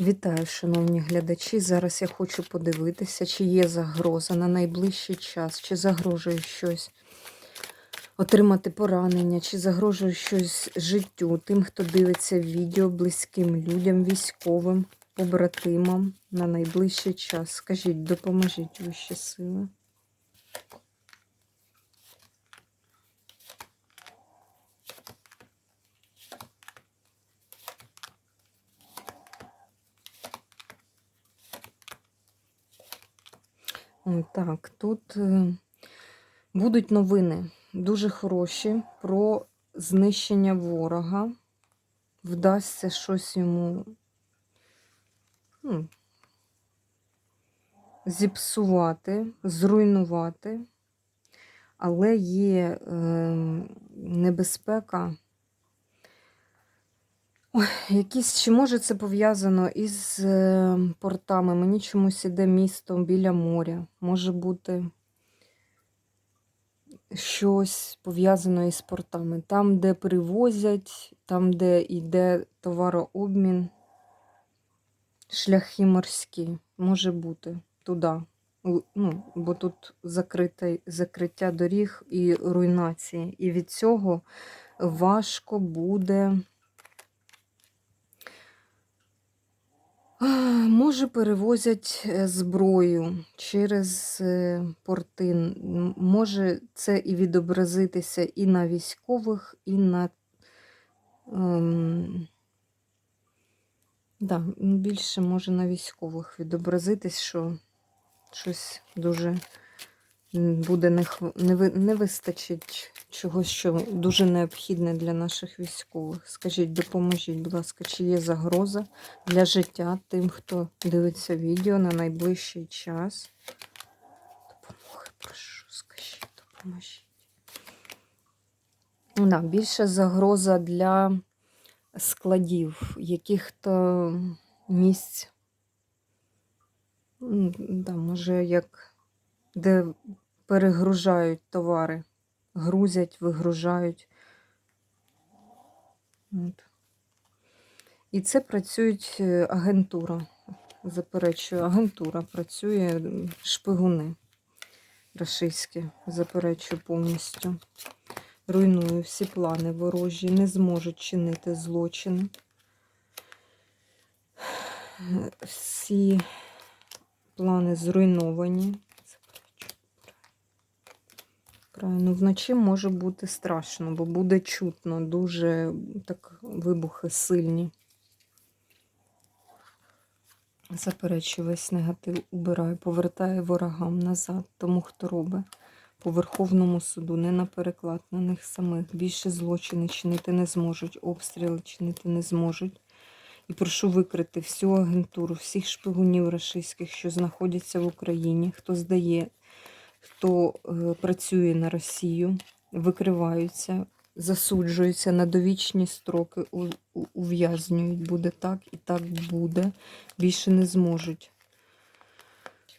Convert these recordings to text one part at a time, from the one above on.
Вітаю, шановні глядачі. Зараз я хочу подивитися, чи є загроза на найближчий час, чи загрожує щось отримати поранення, чи загрожує щось життю тим, хто дивиться відео близьким людям, військовим, побратимам на найближчий час. Скажіть, допоможіть вищі сили. Так, тут е, будуть новини дуже хороші про знищення ворога. Вдасться щось йому ну, зіпсувати, зруйнувати, але є е, небезпека. Якісь, чи може це пов'язано із е, портами? Мені чомусь іде місто біля моря. Може бути щось пов'язано із портами. Там, де перевозять, там, де йде товарообмін, шляхи морські. Може бути туди. Ну, бо тут закрите, закриття доріг і руйнації. І від цього важко буде. Може, перевозять е, зброю через е, порти. Може це і відобразитися і на військових, і на. Ем, да, більше може на військових відобразитись, що щось дуже буде не, не, не вистачить чогось, що дуже необхідне для наших військових. Скажіть, допоможіть, будь ласка, чи є загроза для життя тим, хто дивиться відео на найближчий час? Допомоги, прошу, скажіть, допоможіть. Да, більше загроза для складів, яких-то місць. Да, може, як де перегружають товари, грузять, вигружають. От. І це працюють е, агентура. Заперечую, агентура працює шпигуни рашистські, заперечую повністю. Руйную всі плани ворожі, не зможуть чинити злочини. Е, Всі плани зруйновані. Правильно, вночі може бути страшно, бо буде чутно, дуже так вибухи сильні. Заперечую весь негатив, убираю, повертаю ворогам назад, тому хто робить по Верховному суду, не на переклад на них самих. Більше злочини чинити не зможуть, обстріли чинити не зможуть. І прошу викрити всю агентуру, всіх шпигунів рашистських, що знаходяться в Україні, хто здає, хто е, працює на Росію, викриваються, засуджуються на довічні строки, ув'язнюють. Буде так і так буде. Більше не зможуть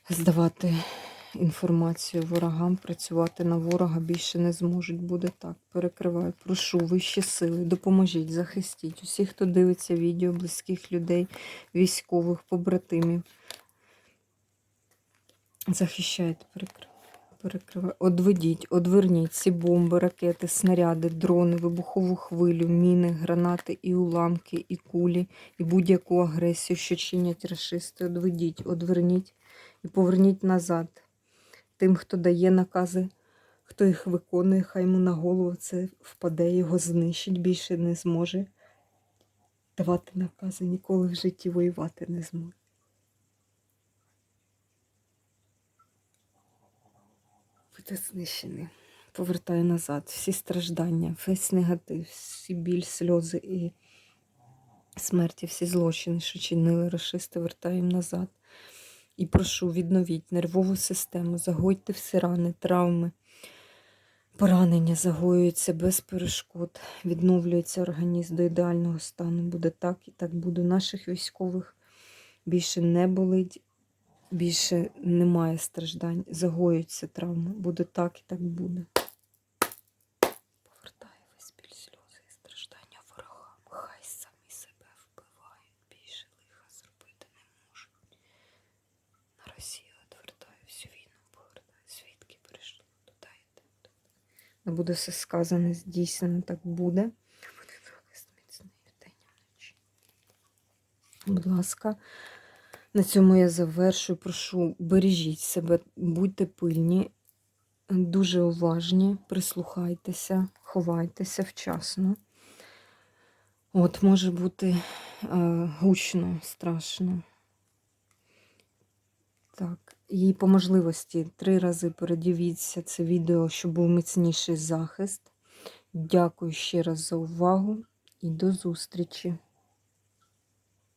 здавати інформацію ворогам, працювати на ворога більше не зможуть. Буде так. Перекриваю. Прошу вищі сили, допоможіть, захистіть усіх, хто дивиться відео, близьких людей, військових, побратимів. Захищайте, перекривайте. Перекриваю. Одведіть, одверніть ці бомби, ракети, снаряди, дрони, вибухову хвилю, міни, гранати і уламки, і кулі, і будь-яку агресію, що чинять рашисти. Одведіть, одверніть і поверніть назад. Тим, хто дає накази, хто їх виконує, хай йому на голову це впаде, його знищить, більше не зможе давати накази, ніколи в житті воювати не зможе. Буде знищений. Повертаю назад всі страждання, весь негатив, всі біль, сльози і смерті, всі злочини, що чинили расисти, вертаємо назад. І прошу, відновіть нервову систему, загойте всі рани, травми, поранення загоюються без перешкод, відновлюється організм до ідеального стану. Буде так і так буде. Наших військових більше не болить, більше немає страждань, загоються травми. Буде так і так буде. Повертає весь біль сльози і страждання ворогам. Хай самі себе вбивають, більше лиха зробити не можуть. На Росію відвертає війну, повертає, звідки перейшли, туди йде. Не буде все сказане, здійснено, так буде. Будь ласка на цьому я завершую. Прошу, бережіть себе, будьте пильні, дуже уважні, прислухайтеся, ховайтеся вчасно. От, може бути е, гучно, страшно. Так, і по можливості три рази передивіться це відео, щоб був міцніший захист. Дякую ще раз за увагу і до зустрічі!